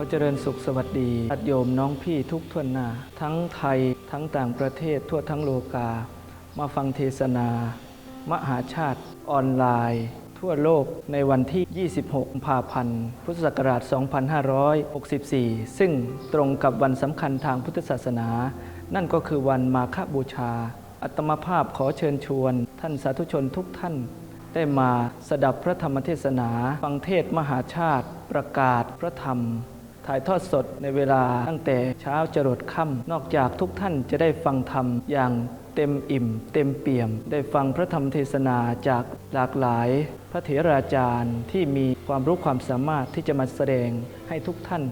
ขอเจริญสุขสวัสดีญาติโยมน้องพี่ทุกทวนหน้าทั้งไทยทั้งต่างประเทศทั่วทั้งโลกา มาฟังเทศนา มหาชาติออนไลน์ ทั่วโลกในวันที่ 26กุมภาพันธ์ พุทธศักราช 2564 ซึ่งตรงกับวันสำคัญทางพุทธศาสนา นั่นก็คือวันมาฆบูชา อัตมาภาพขอเชิญชวน ท่านสาธุชนทุกท่าน ได้มาสดับพระธรรมเทศนา ฟังเทศมหาชาติ ประกาศพระธรรม ถ่ายทอดสดในเวลาตั้งแต่เช้าจรดค่ำนอกจากทุกท่านจะได้ฟังธรรมอย่างเต็มอิ่ม เต็มเปี่ยม ได้ฟังพระธรรมเทศนาจากหลากหลาย พระเถราจารย์ที่มีความรู้ความสามารถที่จะมาแสดงให้ทุกท่าน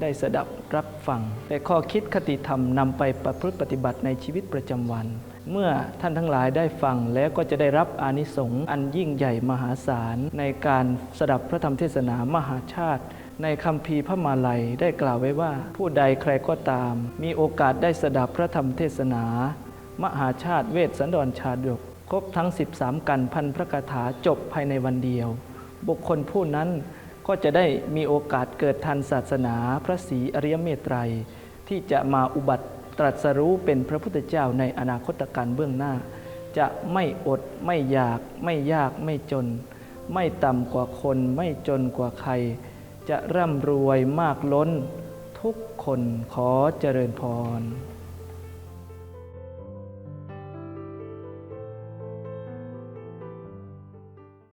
ได้สดับรับฟังได้ข้อคิดคติธรรมนำไปประพฤติปฏิบัติในชีวิตประจำวัน เมื่อท่านทั้งหลายได้ฟังแล้วก็จะได้รับอานิสงส์อันยิ่งใหญ่มหาศาล ในการสดับพระธรรมเทศนามหาชาติ ในคำพีพระมาลัยได้กล่าวไว้ว่า ผู้ใดใครก็ตาม มีโอกาสได้สดับพระธรรมเทศนา มหาชาติเวสสันดรชาดกครบทั้ง 13 กันพันพระคาถาจบภายในวันเดียว บุคคลผู้นั้นก็จะได้มีโอกาสเกิดทันศาสนาพระศรีอริยเมตไตรที่จะมาอุบัติ ตรัสรู้เป็นพระพุทธเจ้าในอนาคตการเบื้องหน้า จะไม่อดไม่อยาก ไม่ยากไม่จน ไม่ต่ำกว่าคนไม่จนกว่าใคร จะร่ำรวยมากล้น ทุกคนขอเจริญพร